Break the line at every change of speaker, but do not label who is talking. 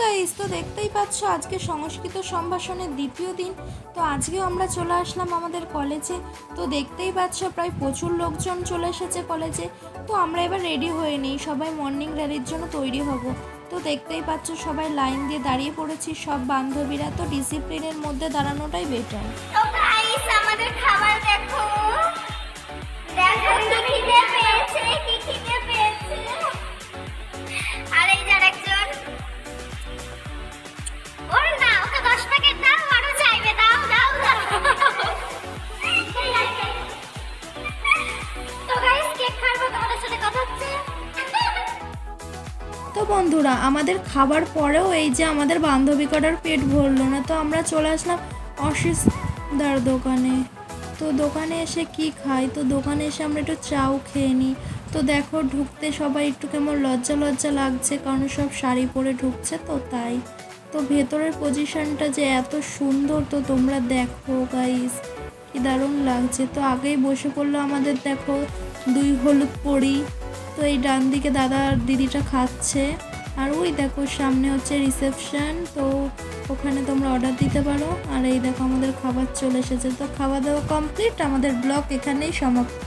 Guys, তো দেখতেই পাচ্ছ আজকে সংস্কৃত সম্ভাষণের দ্বিতীয় দিন। তো আজকেও আমরা চলে আসলাম আমাদের কলেজে। তো দেখতেই পাচ্ছ প্রায় প্রচুর লোকজন চলে এসেছে কলেজে। তো আমরা এবার রেডি হয়ে নিই, সবাই মর্নিং র্যালির জন্য তৈরি হব। তো দেখতেই পাচ্ছ সবাই লাইন দিয়ে দাঁড়িয়ে পড়েছি, সব বান্ধবীরা। তো ডিসিপ্লিনের মধ্যে দাঁড়ানোটাই বেটার
তো
বন্ধুরা, আমাদের খাবার পরেও এই যে আমাদের বান্ধবী কটার পেট ভরলো না, তো আমরা চলে আসলাম অশিসদার দোকানে। তো দোকানে এসে কি খাই? তো দোকানে এসে আমরা একটু চাও খেয়ে নিই। তো দেখো, ঢুকতে সবাই একটু কেমন লজ্জা লজ্জা লাগছে, কারণ সব শাড়ি পরে ঢুকছে তো তাই। তো ভেতরের পজিশনটা যে এত সুন্দর, তো তোমরা দেখো গাইস কি দারুণ লাগছে। তো আগেই বসে পড়ল আমাদের, দেখো, দুই হলুদ পরি। তো এই ডান দিকে দাদা দিদিটা খাচ্ছে। আর ওই দেখো, সামনে হচ্ছে রিসেপশন তো ওখানে তোমরা অর্ডার দিতে পারো। আর এই দেখো, আমাদের খাবার চলে এসেছে। তো খাওয়া দাওয়া কমপ্লিট আমাদের ব্লক এখানেই সমাপ্ত।